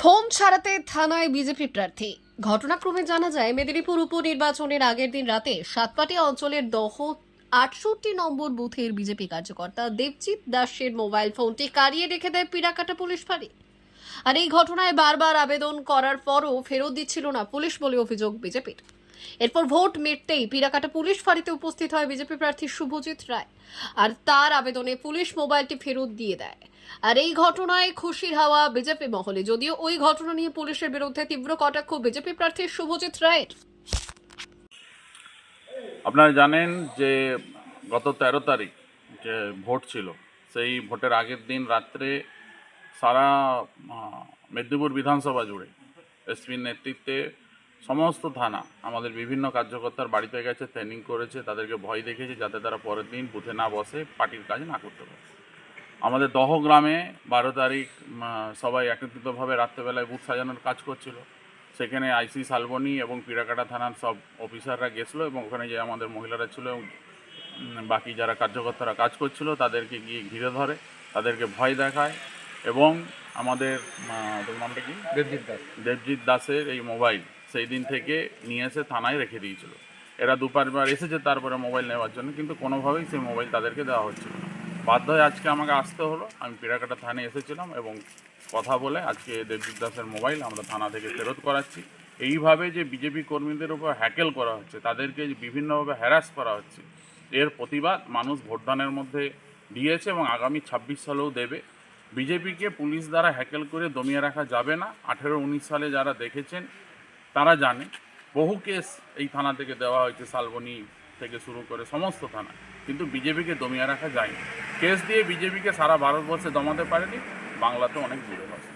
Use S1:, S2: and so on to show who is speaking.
S1: Phone ছাড়াতে থানায় BJP প্রার্থী। ঘটনাক্রমে জানা যায়, মেদিনীপুর উপনির্বাচনের আগের দিন রাতে সাতপাটি অঞ্চলের দহ আটষট্টি নম্বর বুথের বিজেপি কার্যকর্তা দেবজিৎ দাসের মোবাইল ফোনটি কারিয়ে রেখে দেয় পিরাকাটা পুলিশ ফাঁড়ি। আর এই ঘটনায় বারবার আবেদন করার পরও ফেরত দিচ্ছিল না পুলিশ বলে অভিযোগ বিজেপির। এরপর ভোট মিটতেই পিরাকাটা পুলিশ ফাঁড়িতে উপস্থিত হয় বিজেপি প্রার্থী শুভজিৎ রায়। আর তার আবেদনে পুলিশ মোবাইলটি ফেরত দিয়ে দেয়। আর এই ঘটনায় খুশির হাওয়া বিজেপি মহলে। যদিও ওই ঘটনা নিয়ে পুলিশের বিরুদ্ধে তীব্র কটাক্ষ বিজেপি প্রার্থী শুভজিৎ রায়ের।
S2: আপনারা জানেন যে গত তেরো তারিখ যে ভোট ছিল, সেই ভোটের আগের দিন রাত্রে সারা মেদিনীপুর বিধানসভা জুড়ে এসপির নেতৃত্বে সমস্ত থানা আমাদের বিভিন্ন কার্যকর্তার বাড়িতে গেছে ট্রেনিং করেছে তাদেরকে ভয় দেখেছে যাতে তারা পরের দিন বুথে না বসে পার্টির কাজ না করতে পারে। আমাদের দহ গ্রামে বারো তারিখ সবাই একত্রিতভাবে রাত্রেবেলায় বুথ সাজানোর কাজ করছিল। সেখানে আইসি শালবনি এবং পিড়াকাটা থানার সব অফিসাররা গেছিল এবং ওখানে যে আমাদের মহিলারা ছিল এবং বাকি যারা কার্যকর্তারা কাজ করছিল তাদেরকে গিয়ে ঘিরে ধরে তাদেরকে ভয় দেখায় এবং আমাদের নামটা কি?
S3: দেবজিৎ দাস।
S2: দেবজিৎ দাসের এই মোবাইল সেই দিন থেকে নিয়ে এসে থানায় রেখে দিয়েছিল। এরা দুপারবার এসেছে তারপরে মোবাইল নেওয়ার জন্য, কিন্তু কোনোভাবেই সেই মোবাইল তাদেরকে দেওয়া হচ্ছিল বাধ্য হয়ে আজকে আমাকে আসতে হলো। আমি পিড়াকাটা থানায় এসেছিলাম এবং কথা বলে আজকে দেবজিৎ দাসের মোবাইল আমরা থানা থেকে ফেরত করাচ্ছি। এইভাবে যে বিজেপি কর্মীদের উপর হ্যাকেল করা হচ্ছে, তাদেরকে বিভিন্নভাবে হ্যারাস করা হচ্ছে, এর প্রতিবাদ মানুষ ভোটদানের মধ্যে দিয়েছে এবং আগামী ছাব্বিশ সালেও দেবে। বিজেপিকে পুলিশ দ্বারা হ্যাকেল করে দমিয়ে রাখা যাবে না। আঠেরো, উনিশ সালে যারা দেখেছেন তারা জানে। বহু কেস এই থানা থেকে দেওয়া হয়েছে, শালবনি থেকে শুরু করে সমস্ত থানা। কিন্তু বিজেপিকে দমিয়ে রাখা যায়নি। কেস দিয়ে বিজেপিকে সারা ভারতবর্ষে দমাতে পারেনি বাংলাতে অনেক দূরে বসে